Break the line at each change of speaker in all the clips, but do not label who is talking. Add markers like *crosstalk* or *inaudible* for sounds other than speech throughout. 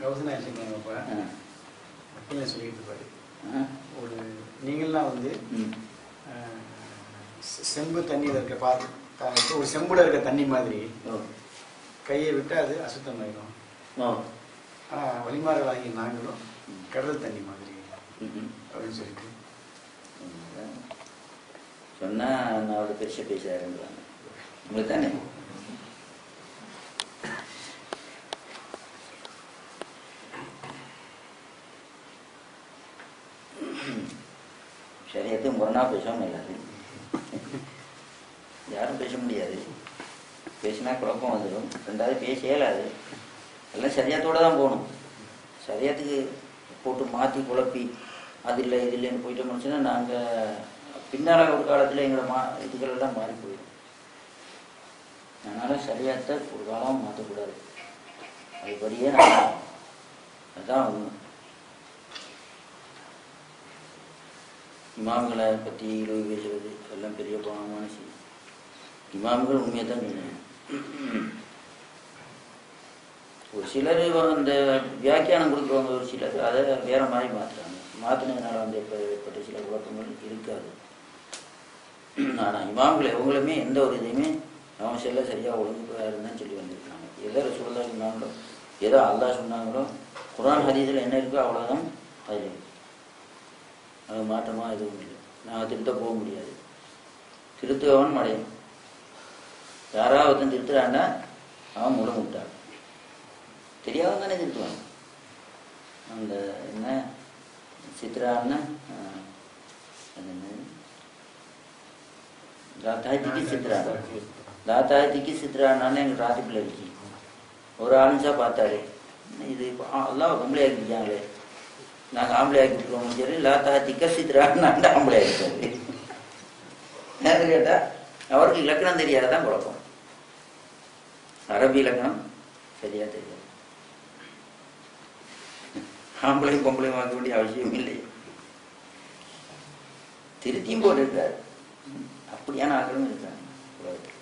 கௌசனா வச்சுருக்காங்கப்பா
ஆ.
வக்கீல சொல்லிட்டு இருப்பாரு. ஒரு நீங்கள்லாம் வந்து செம்பு தண்ணியில் இருக்க பா த- இப்போ ஒரு செம்புல இருக்க தண்ணி மாதிரி. கையை விட்டு அது அசுத்தமாயிடும். ஆனால் வழிமாறலாகி நாங்களும்
ம்.
கடல் தண்ணி மாதிரி. அப்படின்னு சொல்லிட்டு
உண்மைதான். சொன்னா நான் அவ்வளோ பெருசாக பேசுறாருன்றாங்க உங்களுக்கு தானே சரியத்து முரணா பேசவும் இல்லாது யாரும் பேச முடியாது. பேசினா குழப்பம் வந்துடும் ரெண்டாவது பேச இயலாது. எல்லாம் சரியத்தோடு தான் போகணும். சரியத்துக்கு போட்டு மாற்றி குழப்பி அது இல்லை இது இல்லைன்னு போயிட்டு முடிச்சுன்னா நாங்கள் பின்னால் ஒரு காலத்தில் எங்களை மா இதுகளெல்லாம் மாறி போயிடும். அதனால் சரியாத்த ஒரு காலம் மாற்றக்கூடாது அதுபடியே நான் அதுதான் இமாம்களை பற்றி இழிவு பேசுவது எல்லாம் பெரிய பாவமான செய்தி இமாம்கள் உண்மையை தான் சொன்னாங்க. ஒரு சிலர் அந்த வியாக்கியானம் கொடுக்குறவங்க ஒரு சிலர் அதை வேற மாதிரி மாற்றுறாங்க மாற்றினதுனால வந்து இப்போ ஏற்பட்ட சில குழப்பங்கள் இருக்காது. ஆனால் இமாம்கள் எவங்களுமே எந்த ஒரு இதையுமே அவங்க செல்ல சரியாக ஒழுங்குப்பா இருந்தான்னு சொல்லி வந்திருக்காங்க. எதை ரசூல்லா சொன்னாங்களோ ஏதோ அல்லா சொன்னாங்களோ குரான் ஹதீஸில் என்ன இருக்கோ அவ்வளோதான் அதில் அது மாற்றமாக எதுவும் இல்லை. நாங்கள் திருத்த போக முடியாது. திருத்துவன் மடையும் யாராவது ஒருத்தன் திருத்துறான்னா அவன் முழு முட்டாள் தெரியாமல் தானே திருத்துவான். அந்த என்ன சித்ரான்னா ஆஹ், அது என்ன தாத்தாயத்திக்கு சித்ரா. தாத்தாயத்திக்கு சித்ரான்னு எங்கள் பிள்ளை இருக்கு. ஒரு ஆளுஞ்சா பார்த்தாரு இது? எல்லாம் பொம்பளை ஆக்கிட்டாங்களே நாங்கள் ஆம்பளை ஆக்கி விட்டுருவோம் சரி லாத்தாத்திக்க சித்ரான்னு *laughs* ஆம்பளை ஆக்கிட்டாரு நேரம் கேட்டா அவருக்கு இலக்கணம் தெரியாதான் குழப்பம். அரபி இலக்கணம் சரியா தெரியாது. ஆம்பளையும் பொம்பளையும் வாங்க வேண்டிய அவசியம் இல்லை. திருத்தியும் போட்டு இருக்காரு அப்படியான ஆக்கிரமும் இருக்காங்க. உலகத்தில்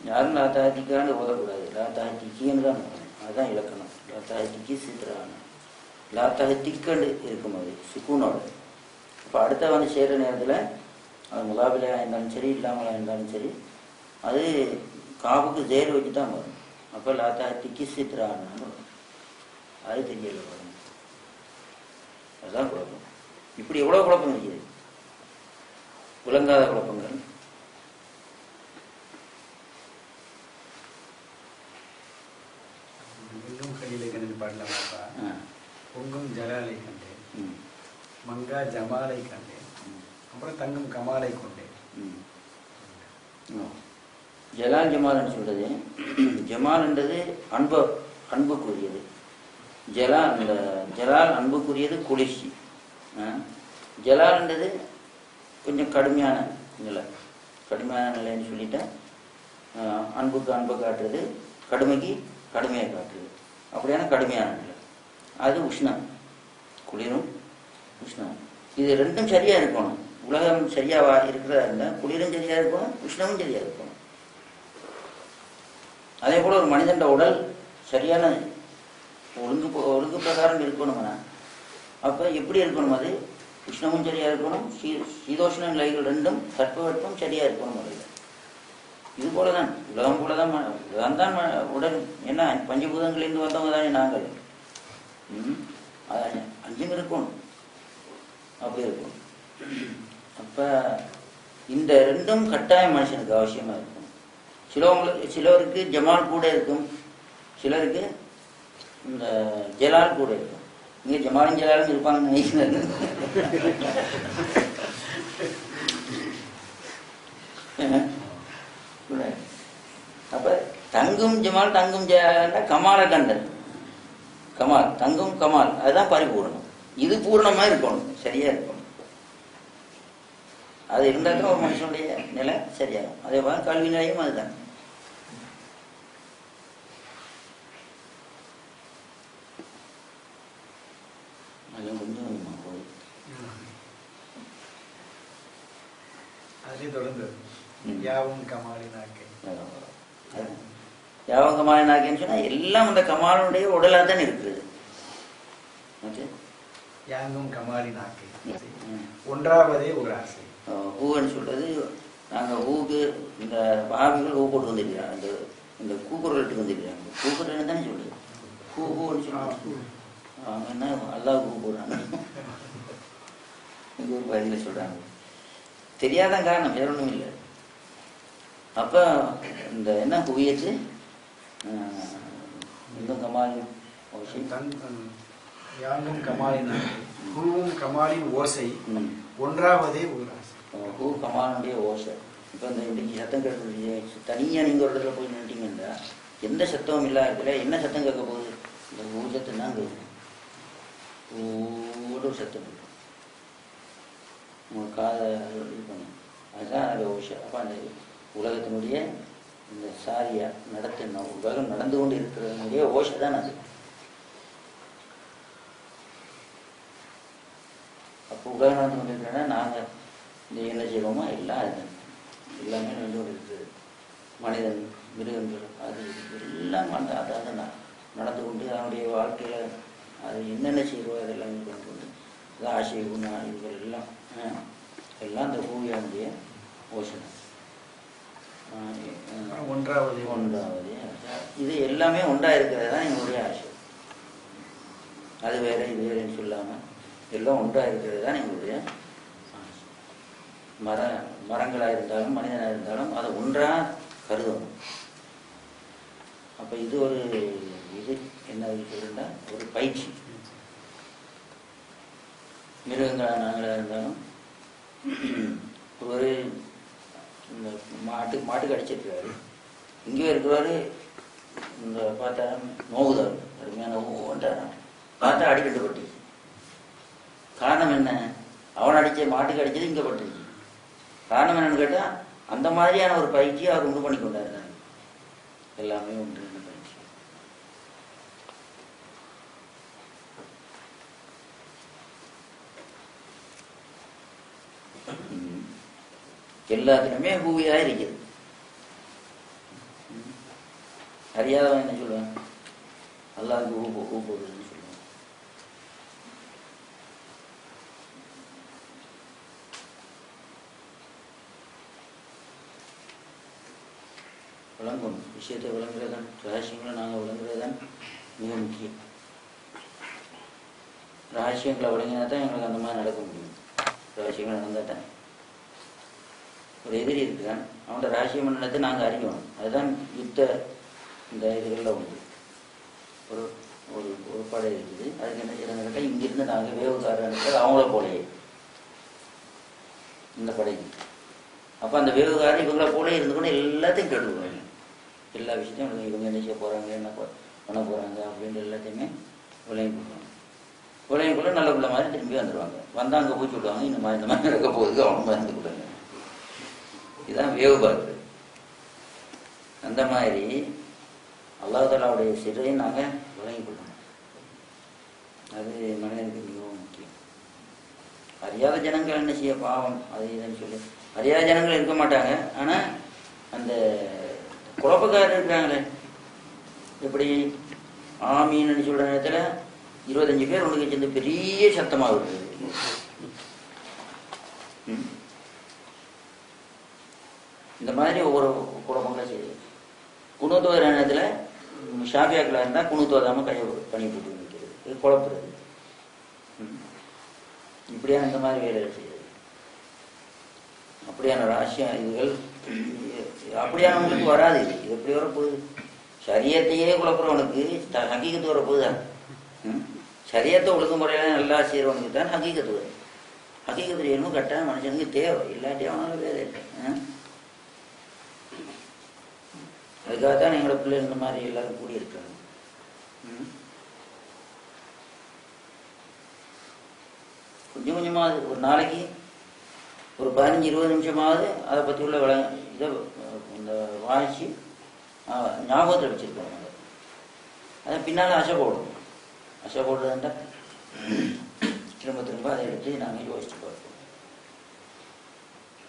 யாரும் லாத்தாத்திக்கான்னு ஓதக்கூடாது லாத்தாத்திக்கின்னு தான் அதுதான் இலக்கணம். லாத்தாத்திக்கு சித்திரான லாத்தாத்திக்கல் இருக்கும் அது சுக்குனோட இப்போ அடுத்த வந்து சேர்கிற நேரத்தில் அது முகாபிலையாக இருந்தாலும் சரி இல்லாமலாக இருந்தாலும் சரி அது காவுக்கு ஜெயர் வச்சு தான் வரும். அப்போ லாத்தாத்திக்கு சித்திரான்னு வரும். அது தெரியல வரும் அதுதான் குழப்பம். இப்படி எவ்வளோ குழப்பம் இருக்குது? விளங்காத குழப்பங்கள்
எங்கும் கையிலே கண்டு பாடலாமாப்பா
ஆ
பொங்கும் ஜலாலை கண்டேன்
ம்
மங்கா ஜமாலை கண்டேன். அப்புறம் தங்கம் கமாலை கொண்டேன்.
ம். ஆ. ஜலால் ஜமால்னு சொல்றது. ஜமால்ன்றது அன்பு அன்புக்குரியது. ஜலால் அந்த ஜலால் அன்புக்குரியது குளிர்ச்சி ஆ. ஜலால்ன்றது கொஞ்சம் கடுமையான நிலை. கடுமையான நிலைன்னு சொல்லிட்டா அன்புக்கு அன்பை காட்டுறது கடுமைக்கு கடுமையை காட்டுறது. அப்படியான கடுமையான நிலை. அது உஷ்ணம். குளிரும் உஷ்ணம் இது ரெண்டும் சரியா இருக்கணும். உலகம் சரியாவா இருக்கிறதா இருந்தால் குளிரும் சரியா இருக்கணும் உஷ்ணமும் சரியா இருக்கணும். அதே போல ஒரு மனிதன் உடல் சரியான ஒழுங்கு ஒழுங்கு பிரகாரம் இருக்கணும்னா அப்ப எப்படி இருக்கணும் அது? உஷ்ணமும் சரியா இருக்கணும் சீ- சீதோஷ்ண நிலைகள் ரெண்டும் தட்பவெப்பம் சரியா இருக்கணும் அதில் இது போலதான். உலகம் போலதான் ம- உலகம் தான் உடல் என்ன? பஞ்சபூதங்களிலிருந்து வந்தவங்க தானே நாங்கள் அஞ்சும் இருக்கணும். அப்படி இருக்கும். அப்ப இந்த ரெண்டும் கட்டாயம் மனுஷனுக்கு அவசியமா இருக்கும். சிலவங்களுக்கு சிலருக்கு ஜமால் கூட இருக்கும். சிலருக்கு இந்த ஜலால் கூட இருக்கும். இங்க ஜமாலும் ஜலாலும் இருப்பாங்கன்னு நினைக்கிறேன். கூட. அப்ப தங்கும் ஜமால் தங்கும் ஜலால்னா கமால கண்டல் கமால் தங்கும் கமால். அதுதான் பரிபூர்ணம். இது பூர்ணமா இருக்கணும் சரியா இருக்கணும். அது இருந்தால் தான் ஒரு மனுஷனுடைய நிலை சரியாகும். அதே போல கல்வி நிலையும் அதுதான்.
யாவும் கமாலினாக்கை
யாவம் கமால் நாக்கின்னு சொன்னா எல்லாம் அந்த கமாலுடைய உடலாக தான் இருக்குது.
யாங்கும் கமாலினாக்கை
ம்.
ஒன்றாவதே ஒரு ஆசை.
ஹூன்னு சொல்றது நாங்கள் ஹூக்கு இந்த பாவிகள் ஹூ போட்டு வந்துருக்கிறாங்க. இந்த இந்த கூக்குரல் எடுத்து வந்துருக்கிறாங்க. கூக்குரல் தானே சொல்லுது ஹூன்னு சொல்லுவாங்க அவங்க என்ன அல்லாஹ் ஹூ போடுறாங்க. எங்கள் ஊர் பகுதியில் சொல்கிறாங்க தெரியாதான் காரணம் வேற ஒன்றும் இல்லை. அப்போ இந்த என்ன குவியத்து? இன்னும் கமால்
தன் யாங்கும் கமாலினாக்கை ஹூவும் கமாலின் ஓசை ஒன்றாவதே ஒரு ஆசை
ஹூ கமானுடைய ஓசை. இப்போ இந்த இன்றைக்கு சத்தம் கேட்க தனியாக நீங்கள் ஒரு இடத்துல போய் நின்றுட்டீங்கன்னா எந்த சத்தமும் இல்லாததுல என்ன சத்தம் கேட்க போகுது? இந்த ஊ சத்தம் தான் கேட்கும் ஊட சத்தம் கேட்கும் உங்கள் காதை இது பண்ணும் அதுதான் அந்த ஓசை. அப்போ அந்த உலகத்தினுடைய இந்த சாரியா நடத்த உலகம் நடந்து கொண்டு இருக்கிறதுனுடைய ஓசை தான் அது. அப்போ நடந்து கொண்டு இருக்கிறனா நாங்கள் இந்த என்ன செய்வோமோ எல்லாம் அது எல்லாமே நடந்து கொண்டு இருக்குது மனிதன் மிருகங்கள் அது இது. எல்லாம் அந்த அதாவது ந- நடந்து கொண்டு அவனுடைய வாழ்க்கையில் அது என்னென்ன செய்கிறோம் அதெல்லாம் இது கொண்டு கொண்டு ஆசை குணா இதுகள் எல்லாம் எல்லாம் அந்த ஆ, ஆ,
ஒன்றாவதே. ஒரு
ஒன்றாவது. இது எல்லாமே ஒன்றா இருக்கிறது தான் எங்களுடைய ஆசை அது வேற இது வேறன்னு சொல்லாமல் எல்லாம் ஒன்றா இருக்கிறது தான் எங்களுடைய மர மரங்களாக இருந்தாலும் மனிதனாக இருந்தாலும் அதை ஒன்றா கருதணும். அப்போ இது ஒரு இது என்ன சொல்லுன்னா ஒரு பயிற்சி. மிருகங்களாக நாங்களாக இருந்தாலும் ஒரு இந்த மாட்டு மாட்டுக்கு அடிச்சிருக்காரு இங்கே இருக்கிறவரு இந்த பார்த்தா நோவுதார் அருமையான ஓன்றாராம் பார்த்தா அடிக்கட்டு பட்டுச்சு காரணம் என்ன? அவன் அடிச்ச மாட்டுக்கு அடிச்சது இங்கே பட்டுருச்சு. காரணம் என்னன்னு கேட்டால் அந்த மாதிரியான ஒரு பயிற்சி அவர் உண்டு பண்ணி கொண்டாரு எல்லாமே உண்டு பயிற்சி. ம். எல்லாத்துலையுமே பூவியா இருக்குது. அறியாதவன் என்ன சொல்லுவான்? அல்லாவுக்கு ஊ போ- ஊ போடுதுன்னு சொல்லுவான். விளங்கும். விஷயத்தை விளங்குறதான் ரகசியங்களை நாங்கள் விளங்குறதான் மிக முக்கியம். ரகசியங்களை விளங்கினா தான் எங்களுக்கு அந்த மாதிரி நடக்க முடியும். ரகசியங்கள் நடந்தால் தான் ஒரு எதிரி இருக்கிறான். அவனோட ரகசியம் என்னத்தை நாங்கள் அறியணும் அதுதான் யுத்த இந்த இதுகளில் உண்டு. ஒரு ஒரு ஒரு படை இருக்குது. அதுக்கு என்ன செய்யறாங்க இங்கிருந்து நாங்கள் வேவுக்காரர் அனுப்புறது அவங்கள போலயே. இந்த படைக்கு. அப்போ அந்த வேவுக்காரர் இவங்கள போல இருந்து கூட எல்லாத்தையும் கேட்டுக்குவாங்க எல்லா விஷயத்தையும் இவங்க இவங்க என்ன செய்ய போகிறாங்க என்ன பண்ண போகிறாங்க அப்படின்ற எல்லாத்தையுமே விளையும் கொடுப்பாங்க விளையும் கூட நல்ல பிள்ளை மாதிரி திரும்பி வந்துடுவாங்க வந்தால் அங்கே போய் சொல்லுவாங்க இந்த மாதிரி இந்த மாதிரி இருக்க போகுது அவங்க மருந்து கொடுங்க. இதுதான் வேவு பார்க்குறது அந்த மாதிரி அல்லாஹாலாவுடைய சிறையை நாங்கள் விளங்கி கொடுக்கணும். அது மனிதனுக்கு மிகவும் முக்கியம். அறியாத ஜனங்கள் என்ன செய்ய பாவம்? அது இதுன்னு சொல்லி அறியாத ஜனங்கள் இருக்க மாட்டாங்க. ஆனால் அந்த குழப்பக்காரர் இருக்கிறாங்களே எப்படி? ஆமீன்னு சொல்கிற நேரத்தில் இருபத்தஞ்சு பேர் ஒன்றுக்கு சேர்ந்து பெரிய சத்தமாக இருக்குது. இந்த மாதிரி ஒவ்வொரு குழப்பங்களை செய்யுது. குணத்தோத நேரத்தில் ஷாபியாக்களாக இருந்தால் குணத்தோதாமல் கையை பண்ணி போட்டு நிற்கிறது இது குழப்புறது. இப்படியான இந்த மாதிரி வேலைகள் செய்யுது. அப்படியான ராசியம் இதுகள் அப்படியானவங்களுக்கு வராது. இது இது எப்படி வரப்போகுது? சரியத்தையே குழப்புறவனுக்கு த- ஹக்கீகத்து வரப்போகுதா? ம்? சரியத்தை ஒழுங்கு முறையில் நல்லா செய்கிறவனுக்கு தான் ஹக்கீகத்து வரும். ஹக்கீகத்து தெரியணும் கட்டாயம் மனுஷனுக்கு தேவை. இல்லாட்டி அவனால வேலை இல்லை? அதுக்காக தான் எங்களோட இந்த மாதிரி எல்லாரும் கூடியிருக்காங்க? கொஞ்சம் கொஞ்சமாவது ஒரு நாளைக்கு ஒரு பதினஞ்சு இருபது நிமிஷமாவது அதை பற்றி உள்ள விளங்க இதை அஹ், வாய்ச்சி ஞாபகத்தில் வச்சுருக்கோம் அதை. பின்னால் அசை போடணும் அசை போடுறதுண்டா திரும்ப திரும்ப அதை எடுத்து நாங்கள் யோசிச்சு பார்ப்போம்.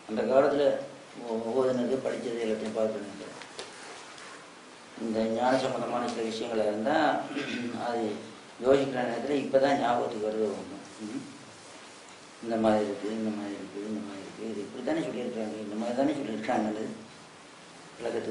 அந்த காலத்தில் ஓ- ஓதுனது படித்தது எல்லாத்தையும் பார்க்கணுங்க இந்த ஞான சம்பந்தமான சில விஷயங்களா இருந்தால் அது யோசிக்கிற நேரத்தில் இப்போ தான் ஞாபகத்துக்கு வருது ஒன்று இந்த மாதிரி இருக்குது இந்த மாதிரி இருக்குது இந்த மாதிரி இருக்குது இது இப்படி தானே சொல்லியிருக்காங்க இந்த மாதிரி தானே சொல்லியிருக்காங்கன்னு விளக்கத்துக்கு लगत